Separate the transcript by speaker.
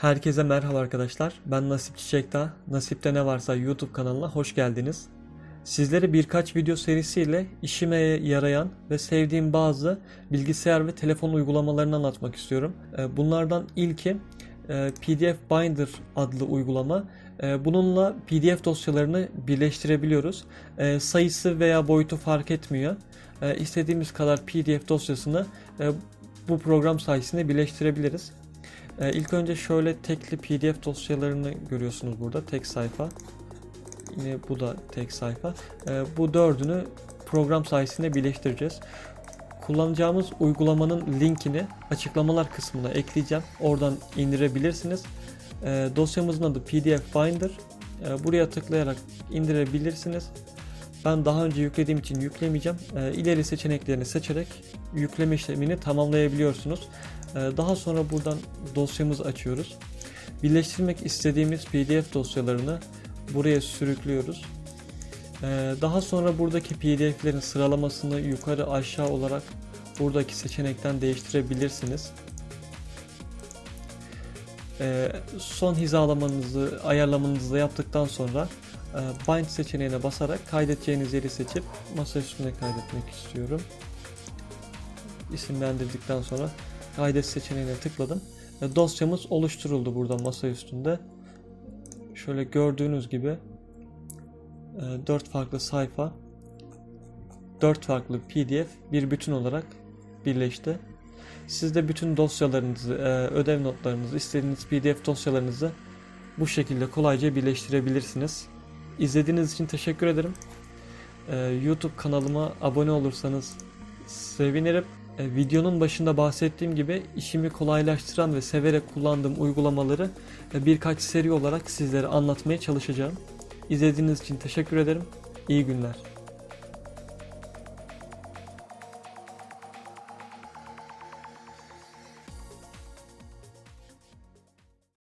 Speaker 1: Herkese merhaba arkadaşlar. Ben Nasip Çiçekdağ. Nasipte ne varsa YouTube kanalına hoş geldiniz. Sizlere birkaç video serisiyle işime yarayan ve sevdiğim bazı bilgisayar ve telefon uygulamalarını anlatmak istiyorum. Ee, Bunlardan ilki e, PDF Binder adlı uygulama. Ee, Bununla PDF dosyalarını birleştirebiliyoruz. Ee, Sayısı veya boyutu fark etmiyor. İstediğimiz kadar PDF dosyasını e, bu program sayesinde birleştirebiliriz. Ee, ilk önce şöyle tekli PDF dosyalarını görüyorsunuz burada. Tek sayfa. Yine bu da tek sayfa. Ee, bu dördünü program sayesinde birleştireceğiz. Kullanacağımız uygulamanın linkini açıklamalar kısmına ekleyeceğim. Oradan indirebilirsiniz. Ee, dosyamızın adı PDF Binder. Ee, buraya tıklayarak indirebilirsiniz. Ben daha önce yüklediğim için yüklemeyeceğim. Ee, ileri seçeneklerini seçerek yükleme işlemini tamamlayabiliyorsunuz. Ee, Daha sonra buradan dosyamızı açıyoruz. Birleştirmek istediğimiz PDF dosyalarını buraya sürüklüyoruz. Ee, Daha sonra buradaki PDF'lerin sıralamasını yukarı aşağı olarak buradaki seçenekten değiştirebilirsiniz. Son hizalamanızı, ayarlamanızı yaptıktan sonra e, Bind seçeneğine basarak kaydedeceğiniz yeri seçip masa üstüne kaydetmek istiyorum. İsimlendirdikten sonra kaydet seçeneğine tıkladım. E, Dosyamız oluşturuldu burada masa üstünde. Şöyle gördüğünüz gibi 4 farklı sayfa 4 farklı PDF bir bütün olarak birleşti. Siz de bütün dosyalarınızı, e, ödev notlarınızı, istediğiniz PDF dosyalarınızı bu şekilde kolayca birleştirebilirsiniz. İzlediğiniz için teşekkür ederim. E, YouTube kanalıma abone olursanız sevinirim. E, videonun başında bahsettiğim gibi işimi kolaylaştıran ve severek kullandığım uygulamaları e, birkaç seri olarak sizlere anlatmaya çalışacağım. İzlediğiniz için teşekkür ederim. İyi günler.